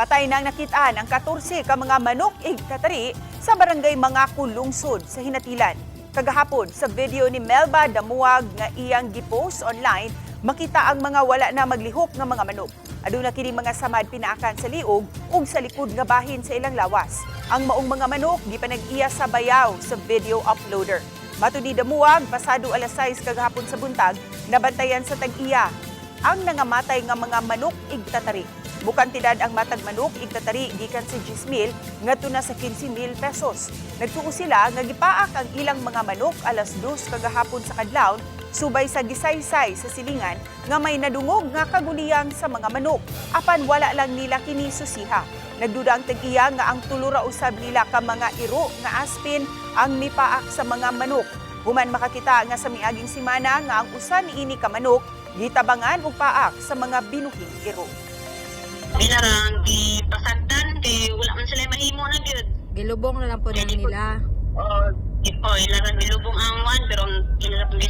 Patay nang nakitaan ang 14 ka mga manok ig katari sa barangay mga kulungsod sa Hinatilan. Kagahapon sa video ni Melba Damuag nga iyang gipost online, makita ang mga wala na maglihok nga mga manok. Aduna kini mga samad pinaakan sa liog ug sa likod nga bahin sa ilang lawas. Ang maong mga manok gipanag-iya sa bayaw sa video uploader. Mato ni Damuag, pasado alas 6 kagahapon sa buntag, nabantayan sa tag-iya ang nangamatay nga mga manok igtatari. Bukan tidad ang matag manok igtatari gikan sa 10,000 ngadto na sa 15,000 pesos. Nagtuo sila nga gipaak ang ilang mga manok alas 2 kagahapon sa kadlawon subay sa gisaysay sa silingan nga may nadungog nga kaguliyang sa mga manok apan wala lang nila kini susiha. Nagduda ang tag-iya nga ang tulura usab nila ka mga iro nga aspin ang mipaak sa mga manok. Human makakita nga sa miaging simana nga ang usa ni ini ka manok gitabangan og paak sa mga binuhing iro. Ilarang di pasagdan kay wala man sila mahimo na gyud. Gilubong na lang po nila. O ipo ilarang milubong ang wan pero ilarang